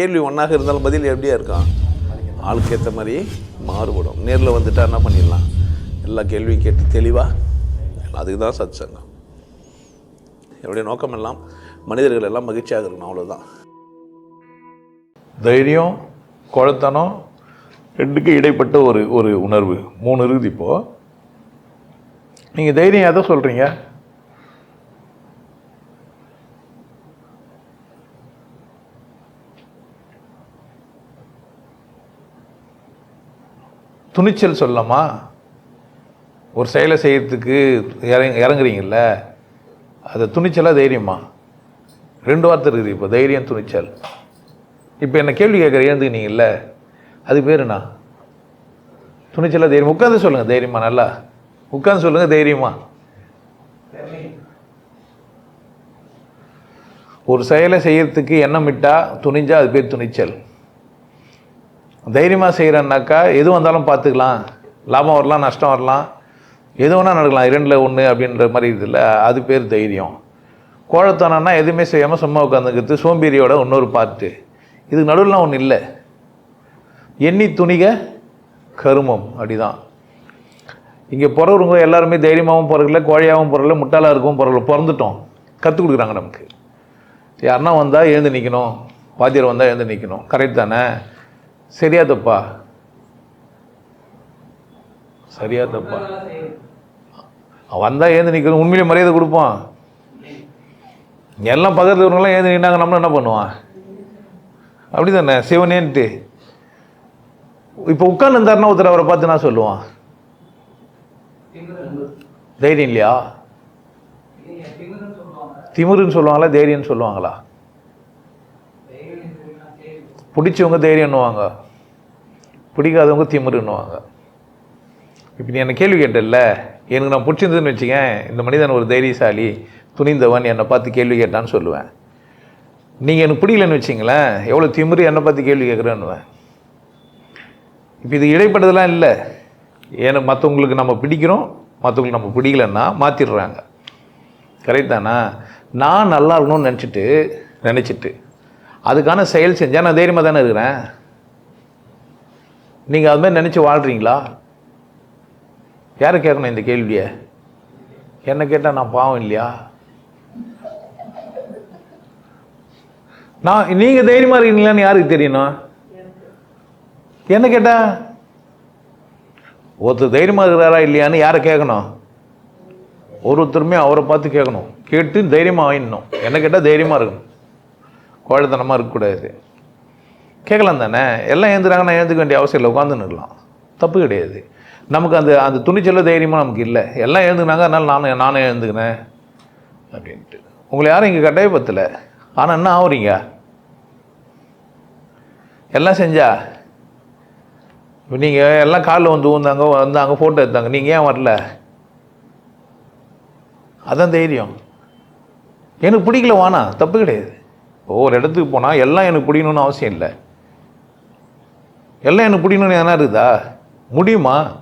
கேள்வி ஒன்றாக இருந்தாலும் பதில் எப்படியா இருக்கான் ஆளுக்கு ஏற்ற மாதிரி மாறுபடும். நேரில் வந்துட்டா என்ன பண்ணிடலாம்? எல்லா கேள்வியும் கேட்டு தெளிவாக அதுக்கு தான் சத் சங்கம் என்னுடைய நோக்கம் எல்லாம் மனிதர்கள் எல்லாம் மகிழ்ச்சியாக இருக்கணும் அவ்வளோதான் தைரியம் குழத்தனம் ரெண்டுக்கும் இடைப்பட்ட ஒரு ஒரு உணர்வு. மூணு இருக்குது இப்போது நீங்கள் தைரியம் எதை சொல்கிறீங்க துணிச்சல் சொல்லலாமா? ஒரு செயலை செய்கிறதுக்கு இறங்க இறங்குறீங்கள அது துணிச்சலாக தைரியமா? ரெண்டு வார்த்தை இருக்குது இப்போ தைரியம் துணிச்சல். இப்போ என்னை கேள்வி கேட்குற ஏந்துக்கினீங்கல்ல அது பேருண்ணா துணிச்சலாக தைரியம். உட்காந்து சொல்லுங்கள் தைரியமா நல்லா. உட்காந்து சொல்லுங்கள் தைரியமா. ஒரு செயலை செய்கிறதுக்கு எண்ணம் விட்டா துணிஞ்சால் அது பேர் துணிச்சல். தைரியமாக செய்கிறேன்னாக்கா எது வந்தாலும் பார்த்துக்கலாம். லாபம் வரலாம் நஷ்டம் வரலாம். எது வேணால் நடக்கலாம் இரண்டில் ஒன்று அப்படின்ற மாதிரி இதில் அது பேர் தைரியம். கோழத்தனம்னா எதுவுமே செய்யாமல் சும்மா உட்காந்துக்கிறது சோம்பேறியோட இன்னொரு பார்ட்டு இதுக்கு நடுவில்லாம் ஒன்றும் இல்லை. எண்ணி துணிக கருமம் அப்படிதான். இங்கே பிறகுறவங்க எல்லாருமே தைரியமாகவும் பிறகுல கோழையாகவும் பிறகுல முட்டாளாக இருக்கவும் பிறகுல பிறந்துட்டோம். கற்றுக் கொடுக்குறாங்க நமக்கு. யாருன்னா வந்தால் எழுந்து நிற்கணும் வாத்தியார் வந்தால் எழுந்து நிற்கணும் கரெக்ட் தானே? சரியா தப்பா சரியா தப்பா வந்தால் ஏந்து நிற்கணும் உண்மையிலே மரியாதை கொடுப்பான் எல்லாம் பக்கத்தில் இருக்கிறவங்களாம் ஏந்து நின்னாங்க நம்மளும் என்ன பண்ணுவான் அப்படி தானே சிவனேன்ட்டு இப்போ உட்காந்துருந்தாருன்னா ஒருத்தர் அவரை பார்த்து நான் சொல்லுவான் தைரியம் இல்லையா? திமிருன்னு சொல்லுவாங்களா? தைரியம்னு சொல்லுவாங்களா? பிடிச்சவங்க தைரியம்னுவாங்க. பிடிக்காதவங்க திமிருன்னுவாங்க. இப்போ நீ என்ன கேள்வி கேட்டல எனக்கு நான் பிடிச்சிருந்ததுன்னு வச்சுக்கேன் இந்த மனிதன் ஒரு தைரியசாலி துணிந்தவன் என்னை பார்த்து கேள்வி கேட்டான்னு சொல்லுவேன். நீங்கள் எனக்கு பிடிக்கலன்னு வச்சிங்களேன் எவ்வளோ திமிரு என்னை பார்த்து கேள்வி கேட்குறேன்னுவேன். இப்போ இது இடைப்பட்டதெல்லாம் இல்லை. ஏன்னா மற்றவங்களுக்கு நம்ம பிடிக்கிறோம் மற்றவங்களுக்கு நம்ம பிடிக்கலன்னா மாற்றிடுறாங்க கரெக்ட் தானா? நான் நல்லா இருக்கணும்னு நினச்சிட்டு நினச்சிட்டு அதுக்கான செயல் செஞ்சால் நான் தைரியமாக தானே இருக்கிறேன்? நீங்கள் அதுமாதிரி நினச்சி வாழ்கிறீங்களா யாரை கேட்கணும் இந்த கேள்வியை? என்ன கேட்டால் நான் பாவம் இல்லையா? நான் நீங்கள் தைரியமாக இருக்கீங்களான்னு யாருக்கு தெரியணும்? என்ன கேட்டால் ஒருத்தர் தைரியமாக இருக்கிறாரா இல்லையான்னு யாரை கேட்கணும்? ஒருத்தருமே அவரை பார்த்து கேட்கணும். கேட்டு தைரியமாக வாங்கிடணும். என்ன கேட்டால் தைரியமாக இருக்கணும். கோழைத்தனமாக இருக்கக்கூடாது. கேட்கலாம் தானே எல்லாம் ஏந்துறாங்க நான் ஏந்துக்க வேண்டிய அவசியம் இல்லை உட்காந்துன்னு இருக்கலாம். தப்பு கிடையாது. நமக்கு அந்த அந்த துணிச்சல தைரியமாக நமக்கு இல்லை. எல்லாம் எழுந்துக்கினாங்க அதனால் நானும் நானே எழுந்துக்கினேன் அப்படின்ட்டு. உங்களை யாரும் இங்கே கட்டாயப்படுத்தலை. ஆனால் என்ன ஆகுறீங்க எல்லாம் செஞ்சா? இப்போ நீங்கள் எல்லாம் காலில் வந்து ஊந்தாங்க வந்தாங்க ஃபோட்டோ எடுத்தாங்க. நீங்கள் ஏன் வரல? அதான் தைரியம். எனக்கு பிடிக்கல வானா? தப்பு கிடையாது. ஒவ்வொரு இடத்துக்கு போனால் எல்லாம் எனக்கு பிடிக்கணும்னு அவசியம் இல்லை. எல்லாம் எனக்கு பிடிக்கணும்னு எதனா இருக்குதா? முடியுமா?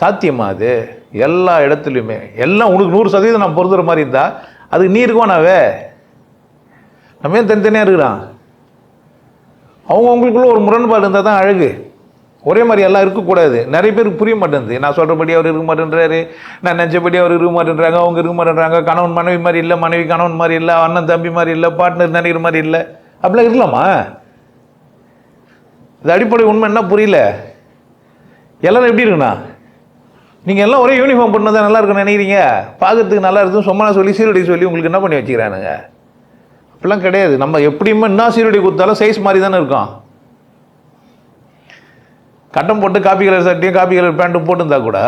சாத்தியமா அது? எல்லா இடத்துலையுமே. எல்லாம் உனக்கு நூறு சதவீதம் நான் பொருந்துற மாதிரி இருந்தால் அதுக்கு நீ இருக்குவானாவே நம்ம ஏன் தனித்தனியாக இருக்கிறான்? அவங்க அவங்களுக்குள்ள ஒரு முரண்பாடு இருந்தால் தான் அழகு. ஒரே மாதிரி எல்லாம் இருக்கக்கூடாது. நிறைய பேருக்கு புரிய மாட்டேங்குது. நான் சொல்கிறபடி அவர் இருக்க மாட்டேன்றாரு. நான் நினச்சபடி அவர் இருக்க மாட்டேன்றாங்க. அவங்க இருக்க மாட்டேன்றாங்க. கணவன் மனைவி மாதிரி இல்லை மனைவி கணவன் மாதிரி இல்லை அண்ணன் தம்பி மாதிரி இல்லை பார்ட்னர் நினைக்கிற மாதிரி இல்லை. அப்படிலாம் இருக்கலாமா? இது அடிப்படை உண்மை என்ன புரியல? எல்லாரும் எப்படி இருக்குண்ணா? நீங்கள் எல்லாம் ஒரே யூனிஃபார்ம் பண்ணதான் நல்லா இருக்குன்னு நினைக்கிறீங்க. பார்க்கறதுக்கு நல்லா இருக்கும். சும்மா சொல்லி சீருடை சொல்லி உங்களுக்கு என்ன பண்ணி வச்சுக்கிறானுங்க? அப்படிலாம் கிடையாது. நம்ம எப்படியுமே என்ன சீருடை கொடுத்தாலும் சைஸ் மாதிரி தானே இருக்கும். கட்டம் போட்டு காப்பி கலர் சட்டையும் காப்பி கலர் பேண்ட்டும் போட்டிருந்தா கூட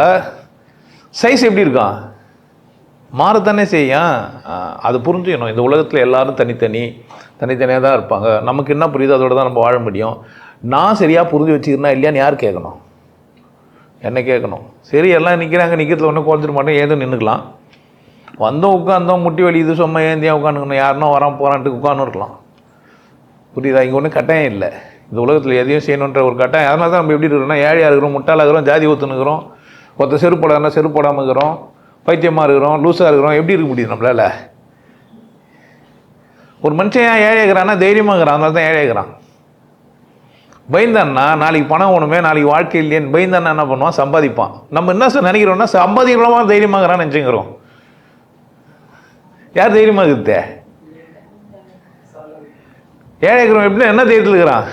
சைஸ் எப்படி இருக்கும் மாறத்தானே செய்யும். அது புரிஞ்சுக்கணும். இந்த உலகத்தில் எல்லோரும் தனித்தனி தனித்தனியாக தான் இருப்பாங்க. நமக்கு என்ன புரியுதோ அதோட தான் நம்ம வாழ முடியும். நான் சரியாக புரிஞ்சு வச்சுக்கிறேன்னா இல்லையான்னு யார் கேட்கணும்? என்ன கேட்கணும்? சரி எல்லாம் நிற்கிறாங்க நிற்கிறதுல ஒன்றும் குறைஞ்சிட மாட்டோம் ஏதோ நின்றுக்கலாம் வந்தோம் உட்காந்தோம் முட்டி வலி இது சும்மா ஏந்தியா உட்காந்துக்கணும் யாருன்னா வரான் போகிறான்ட்டு உட்காந்து இருக்கலாம் புரியுதா? இங்கே ஒன்றும் கட்டாயம் இல்லை. இந்த உலகத்தில் எதையும் செய்யணுன்ற ஒரு கட்டம் அதனால தான் நம்ம எப்படி இருக்கிறோம்னா ஏழையாக இருக்கிறோம் முட்டாளாக இருக்கிறோம் ஜாதி ஒத்துனுக்கிறோம் ஒருத்த செருப்பு போடாதுன்னா செருப்பு போடாமல் இருக்கிறோம் பைத்தியமாக இருக்கிறோம் லூஸாக இருக்கிறோம் எப்படி இருக்க முடியுது நம்மளால்? ஒரு மனுஷன் ஏன் ஏழையாகிறான்னா தைரியமாக இருக்கிறான். அதனால தான் ஏழையாகிறான் பயந்தான்னா நாளைக்கு பணம் ஒன்றுமே நாளைக்கு வாழ்க்கை இல்லையேன்னு பயந்தான்னா என்ன பண்ணுவான்? சம்பாதிப்பான். நம்ம என்ன சார் நினைக்கிறோம்னா சம்பாதிக்கிறோமா தைரியமாகறான்னு நினச்சிக்கிறோம். யார் தைரியமாக இருக்குதே? ஏழை எப்படின்னா என்ன தைரியத்தில் இருக்கிறான்?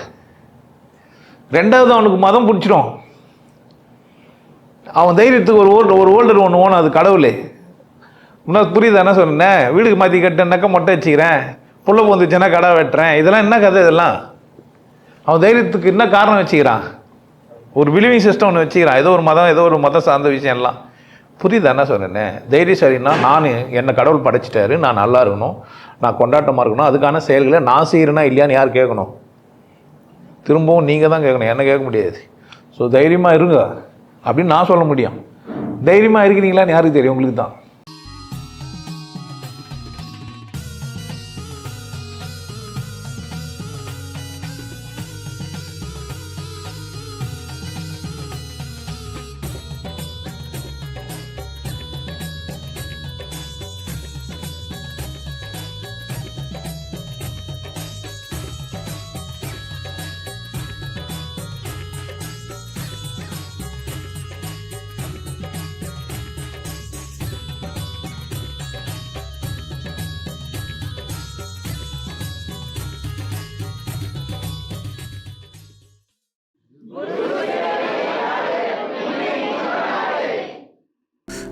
ரெண்டாவது அவனுக்கு மதம் பிடிச்சிடும். அவன் தைரியத்துக்கு ஒரு ஓல்டு ஒரு ஓல்டர் ஒன்று ஓனும் அது கடவுளே. இன்னும் புரியுதா என்ன சொன்னேன் வீடுக்கு மாற்றி கட்டினாக்கா மொட்டை வச்சுக்கிறேன் புள்ள வந்துச்சுன்னா கடை வெட்டுறேன். இதெல்லாம் என்ன கதை இதெல்லாம்? அவன் தைரியத்துக்கு என்ன காரணம் வச்சுக்கிறான்? ஒரு பிலிவிங் சிஸ்டம் ஒன்று வச்சுக்கிறான். ஏதோ ஒரு மதம் ஏதோ ஒரு மதம் சார்ந்த விஷயம் எல்லாம். புரியுதா என்ன சொன்னேன் தைரியசாலின்னா நான் என்னை கடவுள் படைச்சிட்டாரு நான் நல்லா இருக்கணும் நான் கொண்டாட்டமாக இருக்கணும் அதுக்கான செயல்களை நான் செய்கிறேனா இல்லையான்னு யார் கேட்கணும்? திரும்பவும் நீங்கள் தான் கேட்கணும். என்ன கேட்க முடியாது. ஸோ தைரியமாக இருங்க. அப்படின்னு நான் சொல்ல முடியும். தைரியமாக இருக்கிறீங்களான்னு யாருக்கு தெரியும்? உங்களுக்கு தான்